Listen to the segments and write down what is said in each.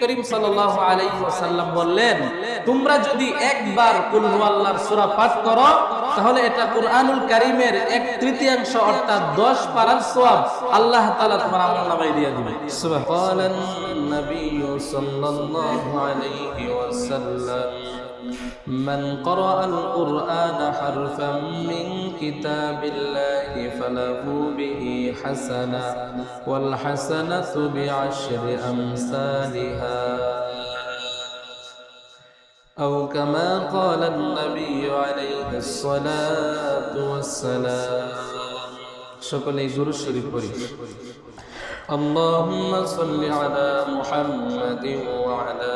করিম সাল্লাল্লাহু আলাইহি ওয়াসাল্লাম বললেন, তোমরা যদি একবার কুল আল্লাহর সূরা পাঠ করো, তাহলে এটা কুরআনুল কারীমের এক তৃতীয়াংশ অর্থাৎ 10 পারার সওয়াব আল্লাহ তাআলা তোমার আমলনামায় দিয়ে দিবে সুবহানাল্লাহ। নবী সাল্লাল্লাহু আলাইহি ওয়াসাল্লাম من قرأ القرآن حرفا من كتاب الله فله به حسنة والحسنة بعشر أمثالها أو كما قال النبي عليه الصلاة والسلام সকলে গুরু শরীফ পড়ি اللهم صل على محمد وعلى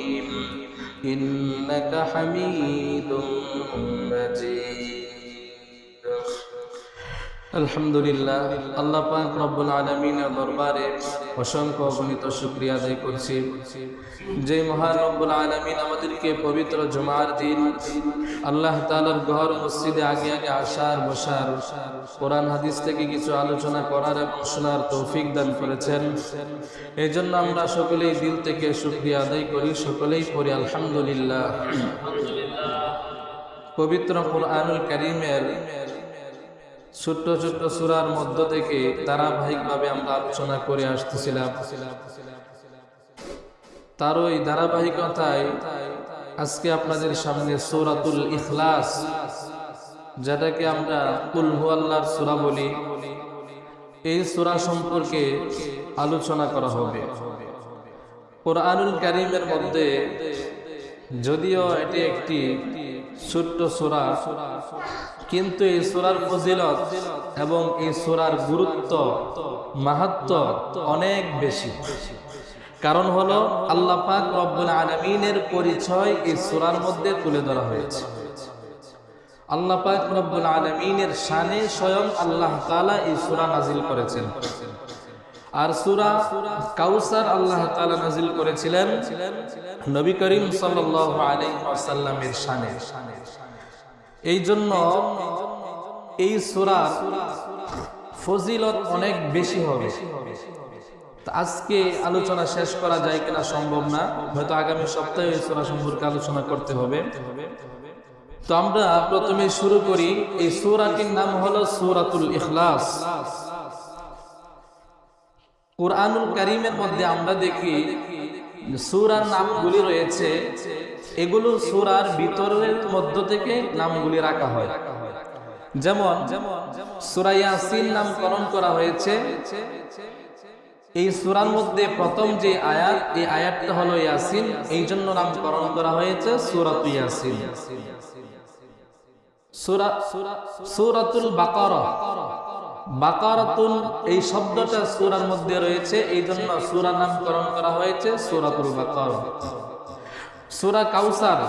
إنك حميد مجيد. আলহামদুলিল্লাহ, আল্লাহ পাক রব্বুল আলমিনের দরবারে অসংখ্য অগণিত শুক্রিয়া আদায় করছি। যে মহান রব্বুল আলমিন আমাদেরকে পবিত্র জুমার দিন আল্লাহ তালার ঘর মসজিদে আগে আগে আসার বসার কোরআন হাদিস থেকে কিছু আলোচনা করার এবং শোনার তৌফিক দান করেছেন। এই জন্য আমরা সকলেই দিল থেকে শুক্রিয়া আদায় করি, সকলেই পড়ি আলহামদুলিল্লাহ। পবিত্র কোরআনুল করিমের ছোট্ট ছোট্ট সুরার মধ্য থেকে ধারাবাহিকভাবে আমরা আলোচনা করে আসতেছিলাম। তার ওই ধারাবাহিকতায় আজকে আপনাদের সামনে সৌরাতুল ইখলাস, যেটাকে আমরা কুলহু আল্লাহর সুরা বলি, এই সুরা সম্পর্কে আলোচনা করা হবে। কোরআনুল কারিমের মধ্যে যদিও এটি একটি ছোট্ট সুরা, কিন্তু এই সুরার ফজিলত এবং এই সুরার গুরুত্ব, মাহাত্ম অনেক বেশি। কারণ হলো আল্লাহ পাক রব্বুল আলমিনের পরিচয় এই সুরার মধ্যে তুলে ধরা হয়েছে। আল্লাহ পাক রব্বুল আলমিনের শানে স্বয়ং আল্লাহ তালা এই সুরা নাজিল করেছেন। আর সুরা কাউসার আল্লাহ তালা নাজিল করেছিলেন নবী করিম ওয়াসাল্লামের শানে। এই জন্য এই সুরা ফজিলত অনেক বেশি হবে। আজকে আলোচনা শেষ করা যায় কিনা সম্ভব না। হয়তো আগামী সপ্তাহে সুরা সম্পর্কে আলোচনা করতে হবে। তো আমরা প্রথমে শুরু করি। এই সুরাটির নাম হলো সুরাতুল ইখলাস। কোরআনুল করিমের মধ্যে আমরা দেখি সুরার নামগুলি রয়েছে। এগুলো সুরার ভিতরের মধ্য থেকে নামগুলি রাখা হয়। যেমন সুরাইয়াসিন নামকরণ করা হয়েছে। এই সুরার মধ্যে প্রথম যে আয়াত, এই আয়াতটা হলো ইয়াসিন। এই জন্য নামকরণ করা হয়েছে সুরাত ইয়াসিন। সুরাতুল বাকারা। বাকারাতুন, এই শব্দটা সুরার মধ্যে রয়েছে এই জন্য সুরা নামকরণ করা হয়েছে সুরাতুল বাকারা। সুরা কাউসার,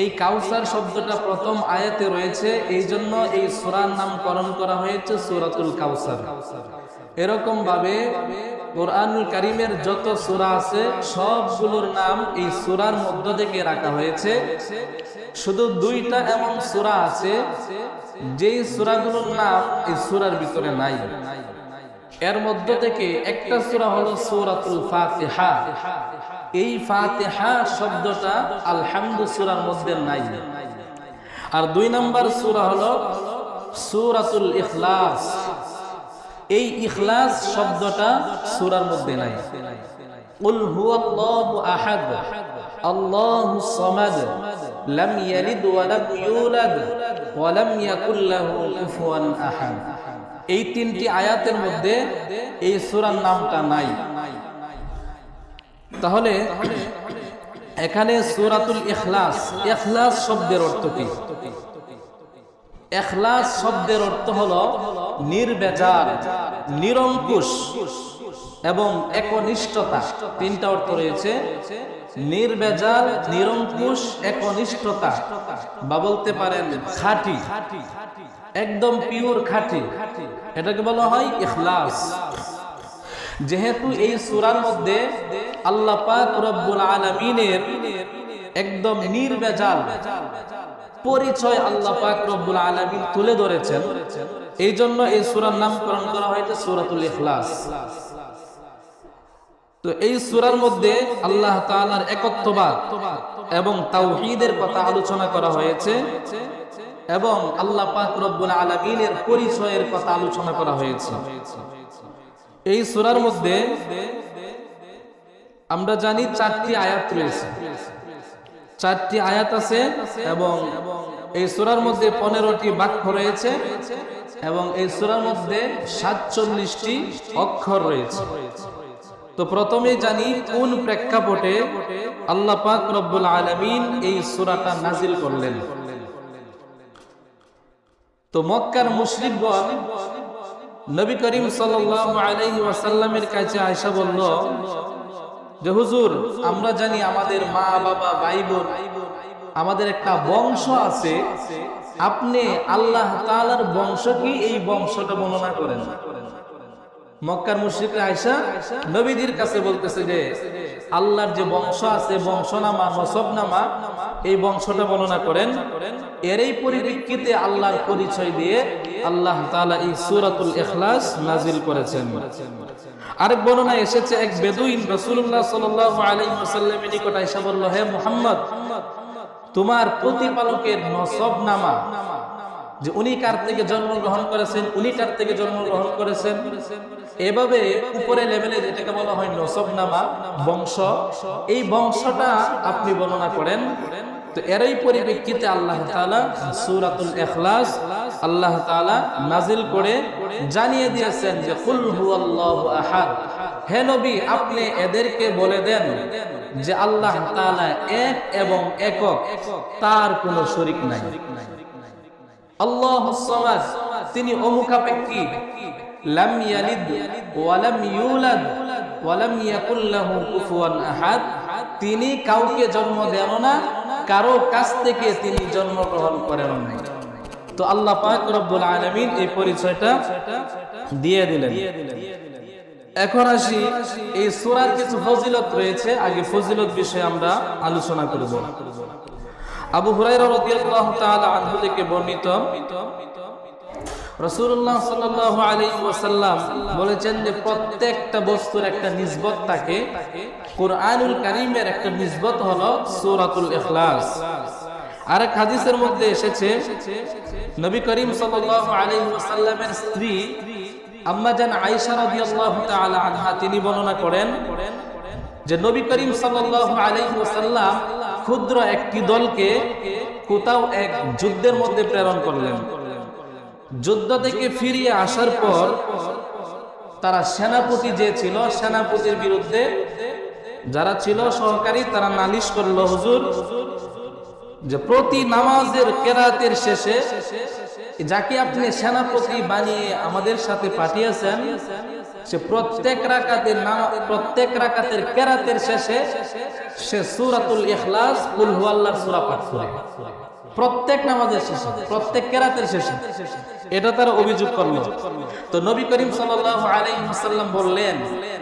এই কাউসার শব্দটা প্রথম আয়াতে রয়েছে এই জন্য এই সুরার নামকরণ করা হয়েছে সুরাতুল কাউসার। এরকম ভাবে কোরআনুল করিমের যত সুরা আছে, সবগুলোর নাম এই সুরার মধ্য থেকে রাখা হয়েছে। শুধু দুইটা এমন সুরা আছে যেই সুরাগুলোর নাম এই সুরার ভিতরে নাই। এর মধ্য থেকে একটা সুরা হলো সৌরাতুল ফাতেহা। এই ফাতেহা শব্দটা আলহামদু সুরার মধ্যে নাই। আর দুই নম্বর সুরা হলো সুরাতুল ইখলাস। এই ইখলাস শব্দটা সুরার মধ্যে নাই। উল আহাদ। আল্লাহু সামাদ। লাম ইয়ালিদ ইউলাদ। এই তিনটি আয়াতের মধ্যে এই সুরার নামটা নাই। তাহলে এখানে সুরাতুল এখলাস এখলাস শব্দের অর্থ কি? এখলাস শব্দের অর্থ হল নির্বেজার, নিরঙ্কুশ এবং একনিষ্ঠতা। তিনটা অর্থ রয়েছে। নির্বেজাল, নিরঙ্কুশ একনিষ্ঠতা বা বলতে পারেন খাঁটি, একদম পিওর খাঁটি। এটাকে বলা হয় ইখলাস। যেহেতু এই সূরার মধ্যে আল্লাহ পাক রব্বুল আলামিনের একদম নির্বেজাল পরিচয় আল্লাহ পাক রব্বুল আলামিন তুলে ধরেছেন এই জন্য এই সুরার নামকরণ করা হয়েছে সূরাতুল ইখলাস। তো এই সুরার মধ্যে আল্লাহ তাআলার একত্ববাদ এবং তাওহীদের কথা আলোচনা করা হয়েছে এবং আল্লাহ পাক রব্বুল আলামিনের পরিচয়ের কথা আলোচনা করা হয়েছে। এই সূরার মধ্যে আমরা জানি চারটি আয়াত রয়েছে। চারটি আয়াত আছে এবং এই সূরার মধ্যে পনেরোটি বাক্য রয়েছে এবং এই সূরার মধ্যে সাতচল্লিশটি অক্ষর রয়েছে। তো প্রথমে জানি কোন প্রেক্ষাপটে আল্লাহ পাক রব্বুল আলামিন এই সূরাটা নাজিল করলেন। তো মক্কার মুশরিকগণ নবী করিম ওয়াসাল্লামের কাছে আয়েশা বলল, যে হুজুর, আমরা জানি আমাদের মা, বাবা ভাই বোন আমাদের একটা বংশ আছে। আপনি আল্লাহ তাআলার বংশ কি এই বংশটা বর্ণনা করেন? মক্কার মুশরিক আয়েশা নবীদের কাছে বলতেছে যে, আল্লাহর যে বংশ আছে, বংশনামা নসবনামা এই বংশটা বর্ণনা করেন। এরই পরিপ্রেক্ষিতে আল্লাহর পরিচয় দিয়ে আল্লাহ তাআলা এই সূরাতুল ইখলাস নাজিল করেছেন। আরেক বর্ণনা এসেছে, এক বেদুইন রাসূলুল্লাহ সাল্লাল্লাহু আলাইহি ওয়াসাল্লামের নিকট আয়েশা বলল, হে মুহাম্মদ, তোমার প্রতিপালকের নসবনামা যে উনি কার থেকে জন্মগ্রহণ করেছেন, উনি কার থেকে জন্মগ্রহণ করেছেন। এভাবে উপরে লেভেলে যেটাকে বলা হয় নসবনামা, বংশ, এই বংশটা আপনি বর্ণনা করেন। তো এরই পরিপ্রেক্ষিতে আল্লাহ তাআলা সূরাতুল ইখলাস, আল্লাহ তাআলা নাজিল করে জানিয়ে দিয়েছেন যে, কুল হুয়াল্লাহু আহাদ। হে নবী, আপনি এদেরকে বলে দেন যে, আল্লাহ তাআলা এক এবং একক, তার কোনো শরীক নাই। আল্লাহ সামাদ, তিনি অমুখাপেক্ষী তিনি কাউকে জন্ম দেন না, কারও কাছ থেকে তিনি জন্মগ্রহণ করেন নাই। তো আল্লাহ রব্বুল আলামিন এই পরিচয়টা দিয়ে দিলেন। এখন আসি এই সূরার কিছু ফজিলত রয়েছে, আগে ফজিলত বিষয়ে আমরা আলোচনা করব। আবু থেকে বর্ণিত। আলাইহি ওয়াসাল্লাম বলেছেন যে প্রত্যেকটা বস্তুর একটা নিসবত থাকে। কুরআনুল কারীমের একটা নিসবত হলো সূরাতুল ইখলাস। আরেক হাদিসের মধ্যে এসেছে, নবী করিম সাল্লাল্লাহু স্ত্রী আম্মা জান আয়েশা রাদিয়াল্লাহু আনহা, তিনি বর্ণনা করেন যে নবী করিম সাল্লাল্লাহু আলাইহি ক্ষুদ্র একটি দলকে কোথাও এক যুদ্ধের মধ্যে প্রেরণ করলেন। যুদ্ধ থেকে ফিরিয়ে আসার পর তারা সেনাপতি যে ছিল, সেনাপতির বিরুদ্ধে যারা ছিল সহকারী, তারা নালিশ করল, হুজুর, যে প্রতি নামাজের কেরাতের শেষে যাকে আপনি সেনাপতি বানিয়ে আমাদের সাথে পাঠিয়েছেন সে প্রত্যেক রাকাতের নাম, প্রত্যেক রাকাতের কেরাতের শেষে সে সূরাতুল ইখলাস, কুল হুয়াল্লাহর সূরা পাঠ করে। প্রত্যেক নামাজের শেষে, প্রত্যেক কেরাতের শেষে। এটা তারা অভিযোগ করল। তো নবী করিম সাল্লাল্লাহু আলাইহি ওয়াসাল্লাম বললেন,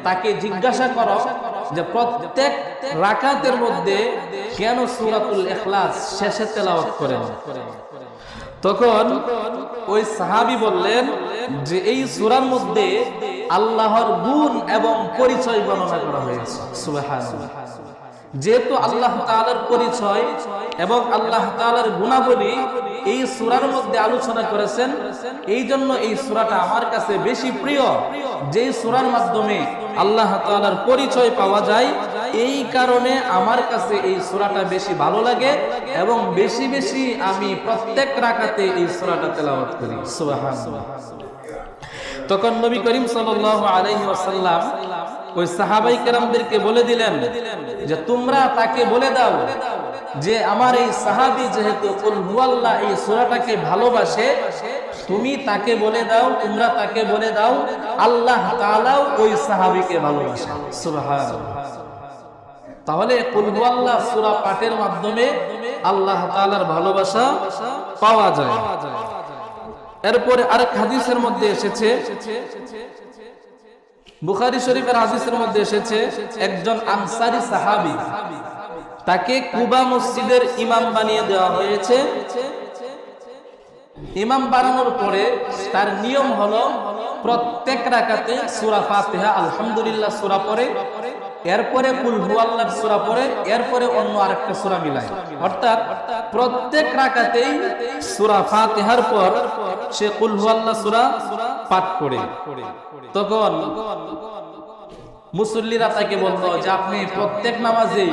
তাকে জিজ্ঞাসা করো যে প্রত্যেক রাকাতের মধ্যে কেন সূরাতুল ইখলাস শেষে তেলাওয়াত করেন? তখন ওই সাহাবি বললেন যে এই সুরার মধ্যে আল্লাহর গুণ এবং পরিচয় বর্ণনা করা হয়েছে। যেহেতু আল্লাহ তালার পরিচয় এবং আল্লাহ তালার গুণাবলী এই সূরার মধ্যে আলোচনা করেছেন। এই জন্য এই সূরাটা আমার কাছে বেশি প্রিয়। যে সূরার মাধ্যমে আল্লাহ তাআলার পরিচয় পাওয়া যায়, এই কারণে আমার কাছে এই সূরাটা বেশি ভালো লাগে এবং বেশি বেশি আমি প্রত্যেক রাকাতে এই সূরাটা তেলাওয়াত করি। তখন নবী করিম আলাইহি ওয়াসাল্লাম ওই সাহাবাই কেরামদেরকে বলে দিলেন যে, তোমরা তাকে বলে দাও যে আমার এই সাহাবি যেহেতু হুয়াল্লাহ, এই সূরাটাকে ভালোবাসে, তুমি তাকে বলে দাও, তোমরা তাকে বলে দাও, আল্লাহ তাআলাও ওই সাহাবীকে ভালোবাসে। তাহলে কুলহু আল্লাহ সূরা পাঠের মাধ্যমে আল্লাহ তাআলার ভালোবাসা পাওয়া যায়। এরপরে আরেক হাদিসের মধ্যে এসেছে, বুখারী শরীফের হাদিসের মধ্যে এসেছে, একজন আনসারী সাহাবী। তাকে কুবা মসজিদের ইমাম বানিয়ে দেওয়া হয়েছে। ইমাম বানানোর পরে তার নিয়ম হলো প্রত্যেক রাকাতে সূরা ফাতিহা, আলহামদুলিল্লাহ সূরা পড়ে, এরপরে কুল হুয়াল্লাহর সূরা পড়ে, এরপরে অন্য আরেকটা সূরা মিলায়। অর্থাৎ প্রত্যেক রাকাতেই সূরা ফাতিহার পর সে কুল হুয়াল্লাহ সূরা পাঠ করে। তখন মুসল্লিরা তাকে বলতো যে, আপনি প্রত্যেক নামাজেই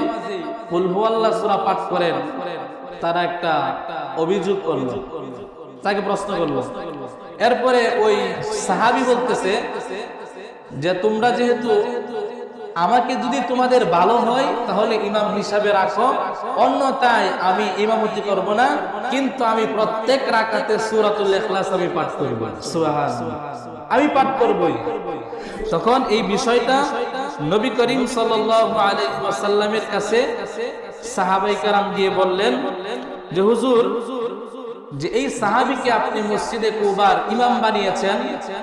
তারা একটা অভিযোগ তাকে এরপরে ওই সাহাবি বলতেছে যে, তোমরা যেহেতু আমাকে যদি তোমাদের ভালো হয়, তাহলে ইমাম হিসাবে রাখো। অন্যথায় আমি ইমামতি করব না। কিন্তু আমি প্রত্যেক রাকাতে সূরাতুল ইখলাস আমি পাঠ করব। আমি পাঠ করবই। তখন এই বিষয়টা নবী করিম সাল্লামের কাছে সাহাবাই কারাম গিয়ে বললেন যে, হুজুর, যে এই সাহাবিকে আপনি মসজিদে কুবার ইমাম বানিয়েছেন,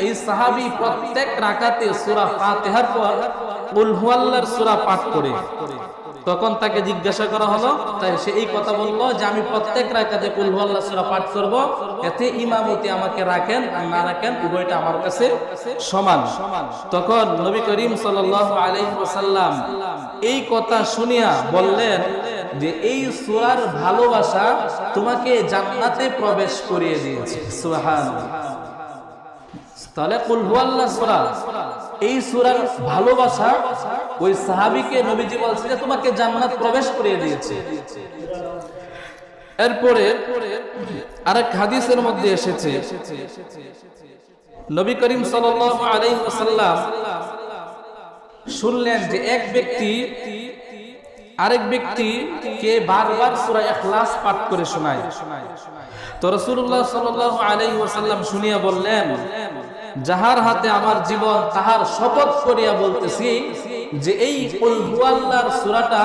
এই সাহাবি প্রত্যেক রাকাতে সুরা ফাতেহার পর, কুল সুরা পাঠ করে। তখন তাকে জিজ্ঞাসা করা হলো, তাই সে এই কথা বলল যে আমি প্রত্যেক রাকাতে কুল হুয়াল্লাহ সূরা পাঠ করব, এতে ইমামতি আমাকে রাখেন আর না রাখেন উভয়টা আমার কাছে সমান। তখন নবী করিম আলাইহি ওয়াসাল্লাম এই কথা শুনিয়া বললেন যে এই সূরার ভালোবাসা তোমাকে জান্নাতে প্রবেশ করিয়ে দিয়েছে। সুবহানাল্লাহ। তাহলে এই সূরার ভালোবাসা ওই সাহাবীকে নবীজি বলছে যে তোমাকে জান্নাত প্রবেশ করিয়ে দিয়েছে। এরপরে আরেক হাদিসের মধ্যে এসেছে, নবী করিম সাল্লাল্লাহু শুনলেন যে এক ব্যক্তি, আরেক ব্যক্তি কে বারবার সূরা ইখলাস পাঠ করে শোনায়। তো রাসূলুল্লাহ সাল্লাল্লাহু আলাইহি ওয়াসাল্লাম শুনিয়া বললেন যাহার হাতে আমার জীবন, তাহার শপথ করিয়া বলতেছি যে এই কুল হুয়াল্লাহর সূরাটা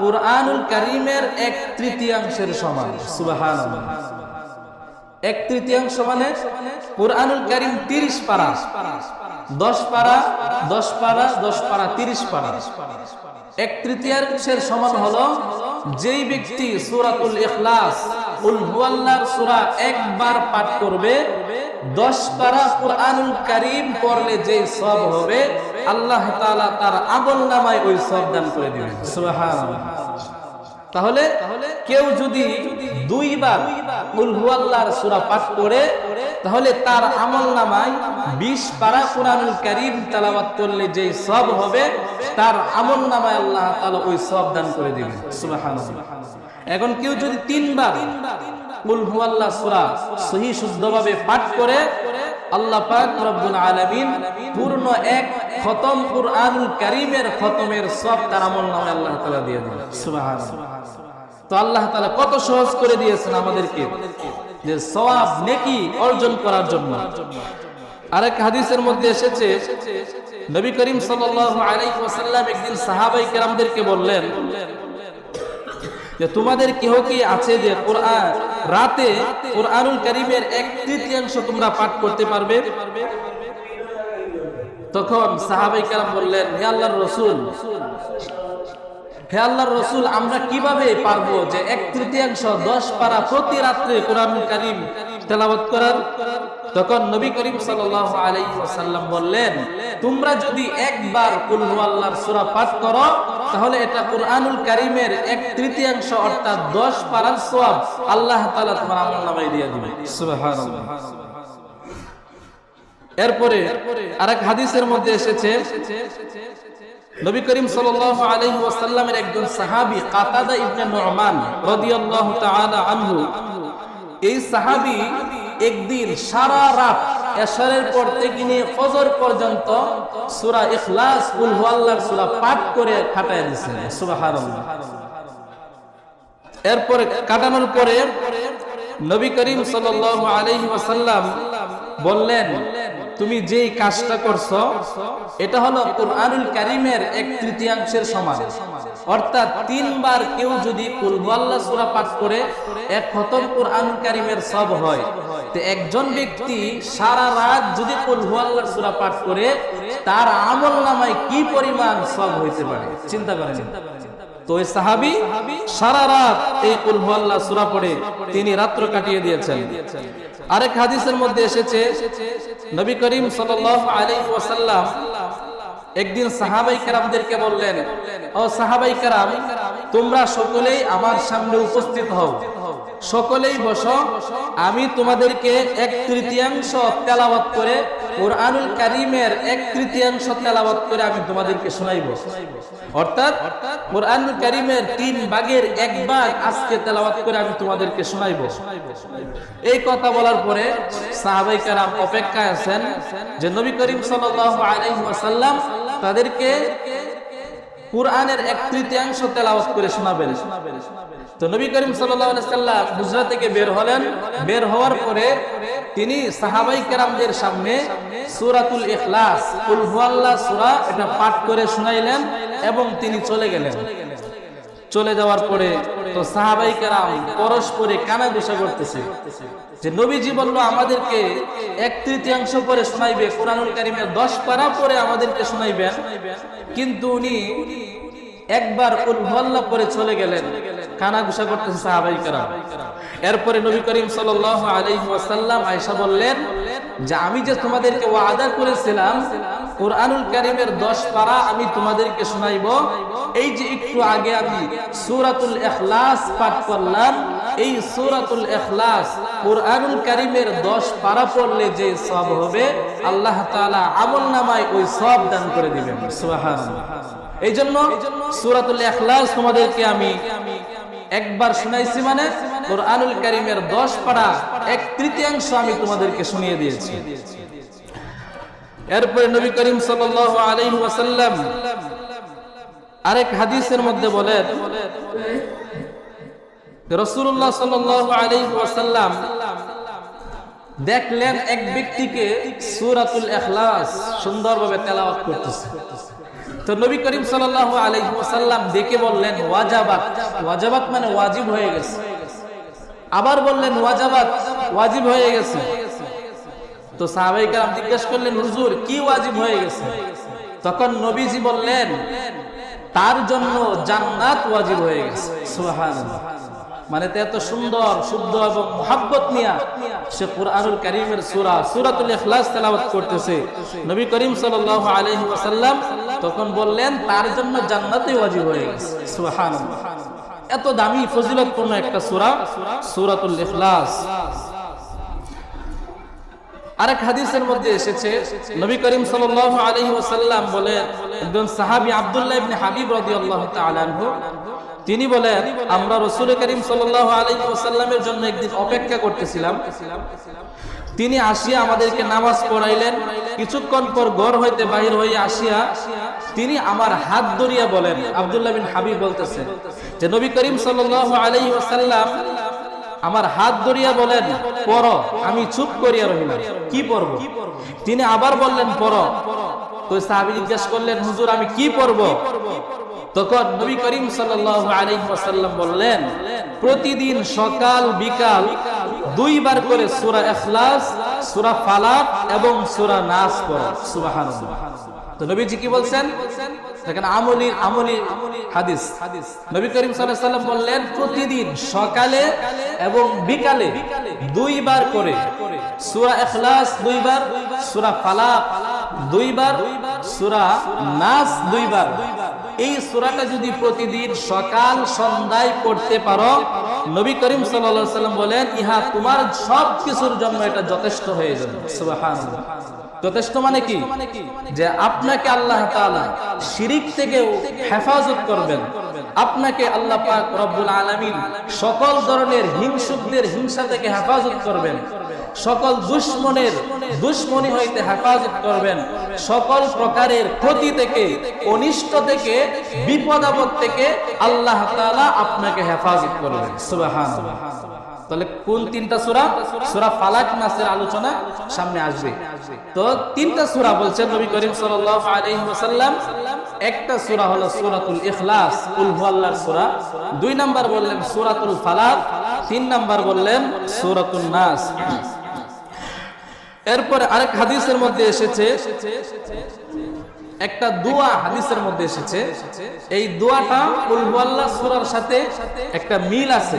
কুরআনুল কারীমের এক তৃতীয়াংশের সমান। সুবহানাল্লাহ। এক তৃতীয়াংশ মানে কোরআনুল কারীম 30 পারা। 10 পারা 10 পারা 10 পারা 30 পারা। এক তৃতীয়াংশের সমান হলো যেই ব্যক্তি সূরাতুল ইখলাস, কুল হুয়াল্লাহর সূরা একবার পাঠ করবে 10 পারা কোরআনুল কারীম পড়লে যে সব হবে, আল্লাহ তাআলা তার আমলনামায় ওই সব দান করে দিবেন। তাহলে কেউ যদি দুইবার সূরা পাঠ করে, তাহলে তার আমলনামায় 20 পারা কোরআনুল কারীম তেলাওয়াত করলে যে সব হবে, তার আমলনামায় আল্লাহ তাআলা ওই সব দান করে দিবেন। সুবহানাল্লাহ। এখন কেউ যদি তিনবার কুল হুয়াল্লাহ সূরা। সহি শুদ্ধভাবে পাঠ করে আল্লাহ পাক রব্বুল আলামিন পূর্ণ এক খতম কুরআনুল কারীমের খতমের সব তার আমলনামায় আল্লাহ তাআলা দিয়ে দিবেন সুবহানাল্লাহ। তো আল্লাহ তাআলা কত সহজ করে দিয়েছেন আমাদেরকে যে সওয়াব নেকি অর্জন করার জন্য। আরেক হাদিসের মধ্যে এসেছে নবী করিম সাল্লাল্লাহু আলাইহি ওয়াসাল্লাম একদিন সাহাবাই কেরামদেরকে বললেন যে তোমাদের কেহ কি আছে যে কোরআন, রাতে কোরআনুল কারীমের এক তৃতীয়াংশ তোমরা পাঠ করতে পারবে? তখন সাহাবাই কেরাম বললেন, হে আল্লাহর রসুল, হে আল্লাহর রসুল, আমরা কীভাবে পারব যে এক তৃতীয়াংশ দশ পারা প্রতি রাত্রে কোরআন কারিম তেলাবত করার? তখন নবী করিম আলাইহি বললেন, তোমরা যদি একবার কুল আল্লাহর সূরা পাঠ করো তাহলে এটা কোরআনুল কারীমের এক তৃতীয়াংশ অর্থাৎ 10 পারার সওয়াব আল্লাহ তাআলা তোমার আমলনামায় দিয়ে দিবেন সুবহানাল্লাহ। এরপরে আরেক হাদিসের মধ্যে এসেছে নবী করিম সাল্লাল্লাহু আলাইহি ওয়াসাল্লামের একজন সাহাবী কাতাদা ইবনে নুরমান রাদিয়াল্লাহু তাআলা আনহু এই সাহাবী একদিন সারা রাত এশারের পর থেকে নিয়ে ফজর পর্যন্ত সূরা ইখলাস, কুল হুয়াল্লাহর সূরা পাঠ করে কাটায় দিয়েছেন সুবহানাল্লাহ। এরপরে কাটানোর পরে নবী করিম সাল্লাল্লাহু আলাইহি ওয়াসাল্লাম বললেন তুমি যেই কাজটা করছ, এটা হলো কোরআনুল কারিমের এক তৃতীয়াংশের সমান। অর্থাৎ তিনবার কেউ যদি কুলহুয়াল্লাহ সূরা পাঠ করে এক খতম কোরআনুল কারিমের সব হয়। তো একজন ব্যক্তি সারা রাত যদি কুলহুয়াল্লাহ সূরা পাঠ করে, তার আমল নামায় কি পরিমাণ সব হইতে পারে? চিন্তা করেন তো ওই সাহাবি সারা রাত এই কুলহুয়াল্লাহ সূরা পড়ে, তিনি রাত্র কাটিয়ে দিয়েছেন। আরেক হাদিসের মধ্যে এসেছে, নবী করিম সাল্লাল্লাহু আলাইহি ওয়াসাল্লাম একদিন সাহাবাই কেরামদেরকে বললেন, ও সাহাবাই কেরাম, তোমরা সকলেই আমার সামনে উপস্থিত হও। সকলেই বসো, আমি তোমাদেরকে এক তৃতীয়াংশ তেলাওয়াত করে কোরআনুল কারিমের এক তৃতীয়াংশ তেলাওয়াত করে আমি তোমাদেরকে শোনাইব। অর্থাৎ কোরআনুল কারিমের তিন ভাগের এক ভাগ আজকে তেলাওয়াত করে আমি তোমাদেরকে শোনাইব। এই কথা বলার পরে সাহাবাই কারাম অপেক্ষায় আছেন যে নবী করিম ওয়াসাল্লাম তাদেরকে কোরআনের এক তৃতীয়াংশ তেলাওয়াত করে শোনাবেন। তো নবী করিম সাল্লাম হুজরা থেকে বের হলেন। বের হওয়ার পরে তিনি সাহাবাই কেরামদের সামনে সূরাতুল ইখলাস, কুল হুয়াল্লাহ সূরা এটা পাঠ করে শোনাইলেন এবং তিনি চলে গেলেন। চলে যাওয়ার পরে তো সাহাবাই কেরাম পরস্পরে কানা দোষা করতেছে। যে নবীজি বলল, আমাদেরকে এক তৃতীয়াংশ পরে শোনাইবে, কোরআনুল কারিমের দশ পারা পরে আমাদেরকে শোনাইবেন। কিন্তু উনি একবার উল্লাহ পরে চলে গেলেন কানা ঘুষা করতেছে সাহাবাই কেরাম। এরপরে নবী করিম আলাইহি ওয়াসাল্লাম আয়েশা বললেন যে, আমি যে তোমাদেরকে ওয়াদা করেছিলাম, কোরআনুল কারিমের 10 পারা আমি তোমাদেরকে শোনাইব। এই যে একটু আগে আমি সূরাতুল ইখলাস পাঠ করলাম এই সূরাতুল ইখলাস কোরআনুল কারিমের 10 পারা পড়লে যে সব হবে, আল্লাহ তাআলা আমলনামায় ওই সব দান করে দিবেন। সুবহানাল্লাহ। এই জন্য সূরাতুল ইখলাস তোমাদেরকে আমি একবার শুনাইছি মানে কোরআনুল কারিমের 10 পারা এক তৃতীয়াংশ আমি তোমাদেরকে শুনিয়ে দিয়েছি। এরপরে নবী করিম সাল্লাল্লাহু আলাইহি ওয়াসাল্লাম আরেক হাদিসের মধ্যে বলেন রাসূলুল্লাহ সাল্লাল্লাহু আলাইহি দেখলেন এক ব্যক্তিকে সূরাতুল ইখলাস সুন্দরভাবে তেলাওয়াত করতেছে। তো নবী করিম সাল্লাল্লাহু আলাইহি ওয়াসাল্লাম দেখে বললেন, ওয়াজাবাত। ওয়াজাবাত মানে ওয়াজিব হয়ে গেছে। আবার বললেন, ওয়াজাবাত। ওয়াজিব হয়ে গেছে। তো সাহাবাই কালাম জিজ্ঞেস করলেন, হুজুর, কি ওয়াজিব হয়ে গেছে? তখন নবীজি বললেন, তার জন্য জান্নাত ওয়াজিব হয়ে গেছে। সুবহানাল্লাহ। মানে এত সুন্দর, শুদ্ধ এবং মহাব্বত নিয়া সে কুরআনুল কারীমের সুরা, সুরাতুল ইখলাস তেলাওয়াত করতেছে। নবী করিম সাল্লাল্লাহু আলাইহি ওয়াসাল্লাম তখন বললেন, তার জন্য জান্নাতই ওয়াজিব হয়ে গেছে। সুবহানাল্লাহ। এত দামি, ফজিলতপূর্ণ একটা সূরা, সূরাতুল ইখলাস। আরেক হাদিসের মধ্যে এসেছে, নবী করিম সাল্লাল্লাহু আলাইহি ওয়াসাল্লাম বলেন, একজন ইবনে হাবিব তিনি বলেন, আমরা রসুল করিম আলাইহি ওয়াসাল্লামের জন্য একদিন অপেক্ষা করতেছিলাম। তিনি আসিয়া আমাদেরকে নামাজ পড়াইলেন। কিছুক্ষণ পর ঘর হইতে বাহির হয়ে আসিয়া তিনি আমার হাত ধরিয়া বলেন, আব্দুল্লাহ বিন হাবিব বলতেছে যে, নবী করিম সাল্লাল্লাহু আলাইহি ওয়াসাল্লাম আমার হাত ধরিয়া বলেন পর আমি চুপ করিয়া রহিলাম। কি পড়ব? তিনি আবার বললেন পর তো সাহাবী জিজ্ঞেস করলেন, হুজুর, আমি কি পড়ব? তখন নবী করিম আলাইহি বললেন, প্রতিদিন সকাল, বিকাল দুইবার করে সূরা ইখলাস, সূরা ফালাক এবং সূরা নাস পড়ো। সুবহানাল্লাহ। তো নবীজি কি বলছেন? দেখেন আমলি আমলি, হাদিস। নবী করিম ওয়াসাল্লাম বললেন, প্রতিদিন সকালে এবং বিকালে দুইবার করে সূরা ইখলাস দুইবার, সূরা ফালাক দুইবার, সূরা নাস দুইবার। এই সূরাটা যদি প্রতিদিন সকাল সন্ধ্যায় পড়তে পারো, নবী করিম সাল্লাম বলেন, ইহা তোমার সব কিছুর জন্য এটা যথেষ্ট হয়ে যাবে। সুবহানাল্লাহ। যথেষ্ট মানে কি? যে আপনাকে আল্লাহ শিরিক থেকেও হেফাজত করবেন। আপনাকে আল্লাহ রব্বুল আলামিন সকল ধরনের হিংসুকদের হিংসা থেকে হেফাজত করবেন। সকল দুশ্মনের দুশ্মনী হইতে হেফাজত করবেন। সকল প্রকারের ক্ষতি থেকে, অনিষ্ট থেকে, বিপদ আপদ থেকে আল্লাহ তাআলা আপনাকে হেফাজত করবেন। তাহলে কোন তিনটা সূরা? সূরা ফালাক নাসের আলোচনা সামনে আসবে। তো তিনটা সূরা বলছেন নবী করিম সাল্লাল্লাহু আলাইহি ওয়াসাল্লাম। একটা সূরা হলো সূরাতুল ইখলাস, কুল হুয়াল্লাহর সূরা। দুই নাম্বার বললেন সূরাতুল ফালাক, তিন নাম্বার বললেন সূরাতুন নাস। এরপরে আরেক হাদিসের মধ্যে এসেছে, একটা দোয়া হাদিসের মধ্যে এসেছে। এই দোয়াটা কুল হুয়াল্লাহ সূরার সাথে একটা মিল আছে।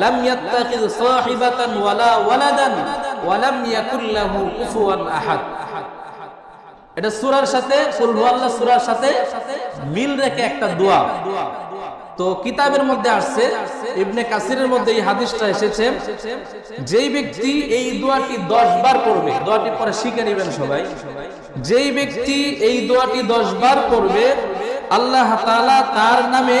লাম এটা সাথে সাথে মিল রেখে একটা দোয়া। তো কিতাবের মধ্যে আসছে, ইবনে কাসিরের মধ্যে এই হাদিসটা এসেছে, যেই ব্যক্তি এই দোয়াটি 10 বার পড়বে, দোয়াটি পরে শিখে নেবেন সবাই, যেই ব্যক্তি এই দোয়াটি 10 বার পড়বে, আল্লাহ তার নামে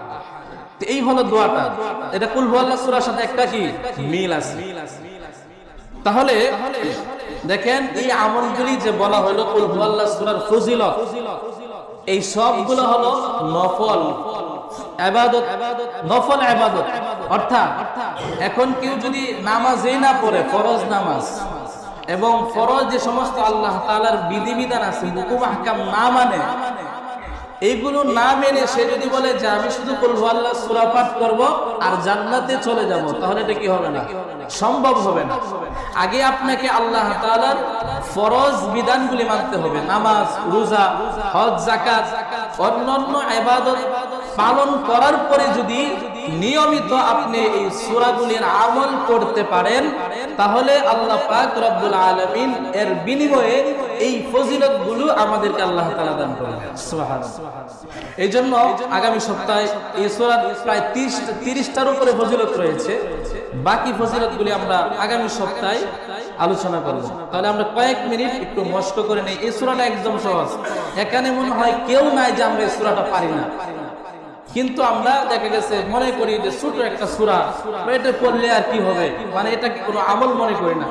এই হলো দোয়াটা। এটা কুল হুয়াল্লাহ সূরার সাথে একটা কি? মিল আছে। তাহলে দেখেন, এই আমলগুলি যে বলা হলো কুল হুয়াল্লাহ সূরার ফজিলত, এই সবগুলো হলো নফল। আবাদত নফল আবাদত। অর্থাৎ, এখন কেউ যদি নামাজই না পড়ে, ফরজ নামাজ, এবং ফরজ যে সমস্ত আল্লাহ তাআলার বিধিবিধান আছে হুকুম আহকাম না মানে এইগুলো না মেনে সে যদি বলে যে আমি শুধু করব আল্লাহ সুরা পাঠ করব আর জান্নাতে চলে যাব, তাহলে এটা কি হবে না? সম্ভব হবে না। আগে আপনাকে আল্লাহ ফরজ বিধানগুলি মানতে হবে। নামাজ, রোজা, হজ জাকাত অন্যান্য ইবাদত পালন করার পরে যদি নিয়মিত আপনি এই সুরাগুলির আমল করতে পারেন তাহলে আল্লাহ পাক রব্বুল আলামিন এর বিনিময়ে এই ফজিলতগুলো আমাদেরকে আল্লাহ তাআলা দান সুবহানাল্লাহ। এই জন্য আগামী সপ্তাহে এই সূরার প্রায় 30 30টার উপরে ফজিলত রয়েছে। বাকি ফজিলতগুলি আমরা আগামী সপ্তাহে আলোচনা করব। তাহলে আমরা কয়েক মিনিট একটু মস্ক করে নেই। এই সূরাটা একদম সহজ। এখানে মনে হয় কেউ নাই যে আমরা এই সূরাটা পারি না। কিন্তু আমরা দেখা গেছে, মনে করি যে ছোট একটা সুরা এটা পড়লে আর কি হবে? মানে এটা কোনো আমল মনে করি না।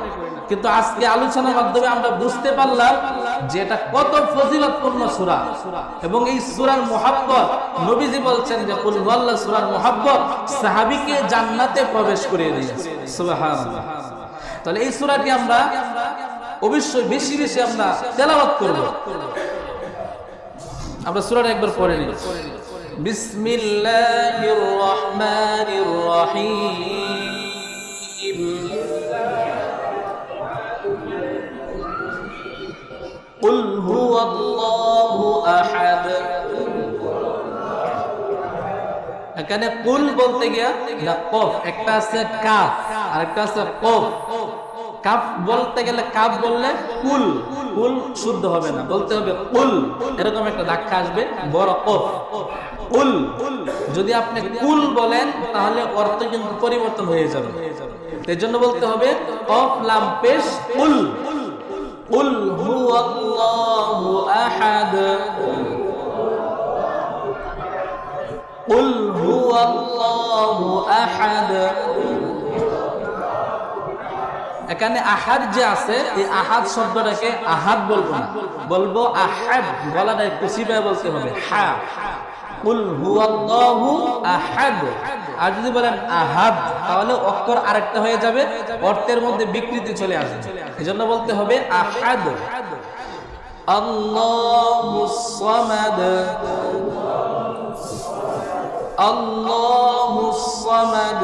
কিন্তু আজকে আলোচনার মাধ্যমে আমরা বুঝতে পারলাম যে এটা কত ফজিলতপূর্ণ সুরা। এবং এই সুরার মোহাব্বত, নবীজি বলছেন যে, কুল হুয়াল্লাহ সুরার মোহাব্বত, সাহাবীকে জান্নাতে প্রবেশ করিয়ে দিয়েছে। তাহলে এই সুরাটি আমরা অবশ্যই বেশি বেশি আমরা তেলাওয়াত করব। আমরা সুরাটা একবার পড়ে নিই। بسم الله الرحمن الرحيم قل هو الله أحد এখানে কুল বলতে গিয়া না কফ একটা আছে কাফ আর একটা আছে কফ কাফ বলতে গেলে কাফ বললে কুল কুল শুদ্ধ হবে না, বলতে হবে কুল এরকম একটা ধাক্কা আসবে, বড় কফ। কুল যদি আপনি কুল বলেন, তাহলে অর্থ কিন্তু পরিবর্তন হয়ে যাবে। এর জন্য বলতে হবে, কফ, লাম, পেশ কুল কুল হুয়াল্লাহু আহাদ। কুল হুয়াল্লাহু আহাদ। এখানে আহাদ যে আছে, এই আহাদ শব্দটাকে আহাদ বলব না। বলব আহাদ গলাটা একটু চিপায় বলতে হবে। হা। আর যদি বলেন আহাদ, তাহলে অক্ষর আরেকটা হয়ে যাবে, অর্থের মধ্যে বিকৃতি চলে আসবে। এজন্য বলতে হবে আহাদ। আল্লাহুস সামাদ। আল্লাহুস সামাদ।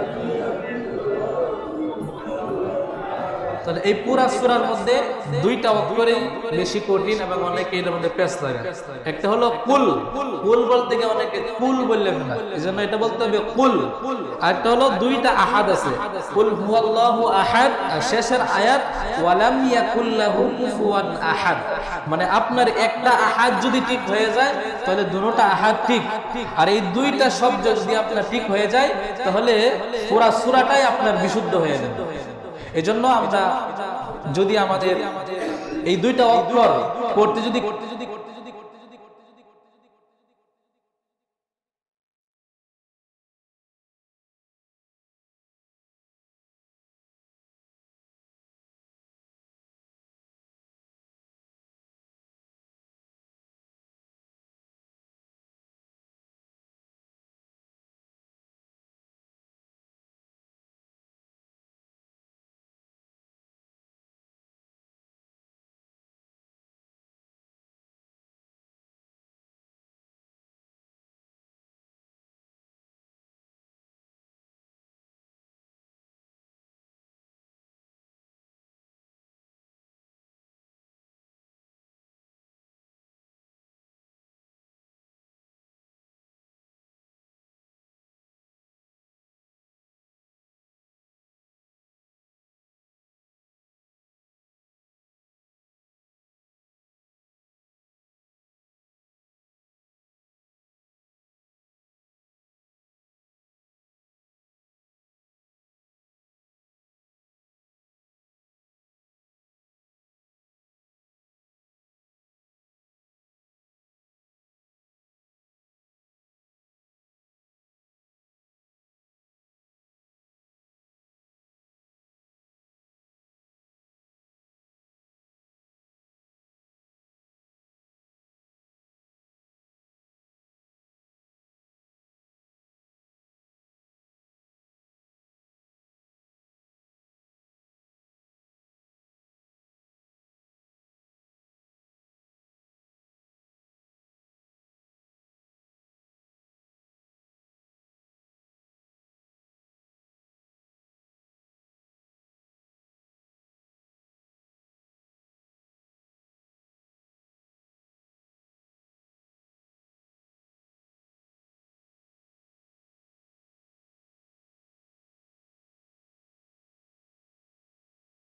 তাহলে এই পুরা সূরার মধ্যে দুইটা অক্ষরে বেশি কঠিন এবং অনেকে এর মধ্যে পেশ লাগে। একটা হলো কুল। কুল বলতে গিয়ে অনেকে কুল না। এজন্য এটা বলতে হবে কুল। হলো দুইটা আহাদ আছে। কুল হুয়াল্লাহু আহাদ শেষের আয়াত, ওয়ালাম ইয়াকুল লাহু কুফুয়ান আহাদ। মানে আপনার একটা আহাদ যদি ঠিক হয়ে যায়, তাহলে দুটোটা আহাদ ঠিক। আর এই দুইটা শব্দ যদি আপনার ঠিক হয়ে যায়, তাহলে পুরা সূরাটাই আপনার বিশুদ্ধ হয়ে যাবে। এজন্য আমরা যদি আমাদের এই দুইটা অক্ষর করতে যদি